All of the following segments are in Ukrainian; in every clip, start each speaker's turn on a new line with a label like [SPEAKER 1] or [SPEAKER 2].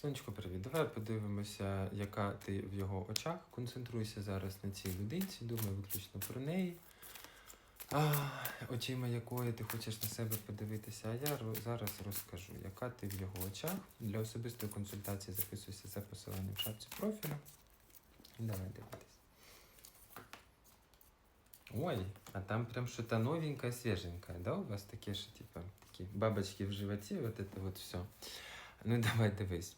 [SPEAKER 1] Сонечко, привіт. Давай подивимося, яка ти в його очах. Концентруйся зараз на цій людинці, думай виключно про неї. А, очима якої ти хочеш на себе подивитися, а я зараз розкажу, яка ти в його очах. Для особистої консультації записуйся за посиланням в шапці профілю. Давай дивитись. Ой, а там прям что-то новенькое, свеженькое, да? У вас таке, що типа такі бабочки в животі, вот это вот все. Ну, давай дивись.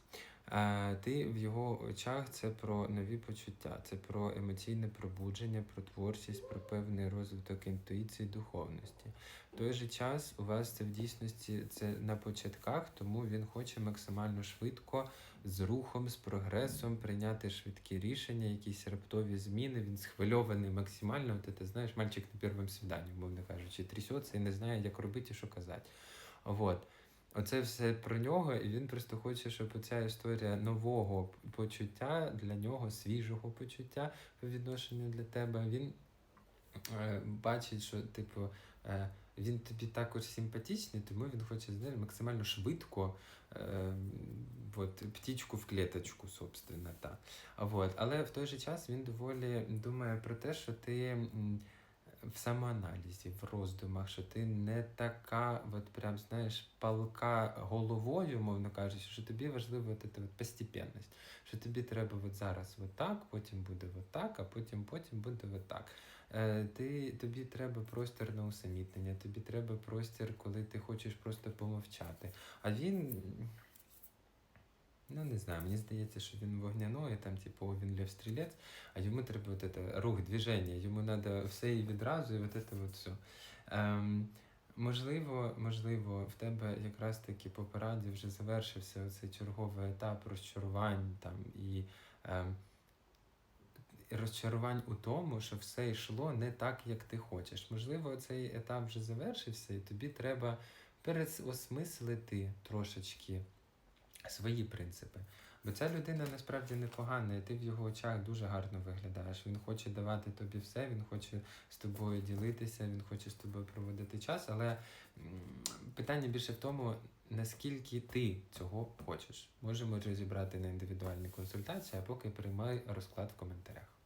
[SPEAKER 1] Ти в його очах це про нові почуття, це про емоційне пробудження, про творчість, про певний розвиток інтуїції, духовності. В той же час у вас це в дійсності це на початках, тому він хоче максимально швидко, з рухом, з прогресом прийняти швидкі рішення, якісь раптові зміни. Він схвильований максимально. От ти знаєш, мальчик на першому свіданні, мовно кажучи, трясеться і не знає, як робити що казати. Вот. Оце все про нього, і він просто хоче, щоб оця історія нового почуття для нього, свіжого почуття по відношенню для тебе. Він е, бачить, що типу, е, він тобі також симпатичний, тому він хоче знаєш, максимально швидко е, от, птічку в клеточку, собственно, та. А. Але в той же час він доволі думає про те, що ти. В самоаналізі, в роздумах, що ти не така, от прям знаєш, палка головою, мовно кажучи, що тобі важлива от от постепенність, що тобі треба от зараз от так, потім буде от так, а потім потім буде от так. Е, ти, тобі треба простір на усамітнення, тобі треба простір, коли ти хочеш просто помовчати. А він. Ну, не знаю, мені здається, що він вогняної, там, типу, він лев стрілець, а йому треба от это, рух, движення, йому треба все і відразу, і от це от все. Ем, можливо, можливо, в тебе якраз таки по пораді вже завершився оцей черговий етап розчарувань там, і ем, розчарувань у тому, що все йшло не так, як ти хочеш. Можливо, цей етап вже завершився, і тобі треба переосмислити трошечки свої принципи. Бо ця людина насправді непогана, і ти в його очах дуже гарно виглядаєш. Він хоче давати тобі все, він хоче з тобою ділитися, він хоче з тобою проводити час, але питання більше в тому, наскільки ти цього хочеш. Можемо розібрати на індивідуальній консультації, а поки приймай розклад в коментарях.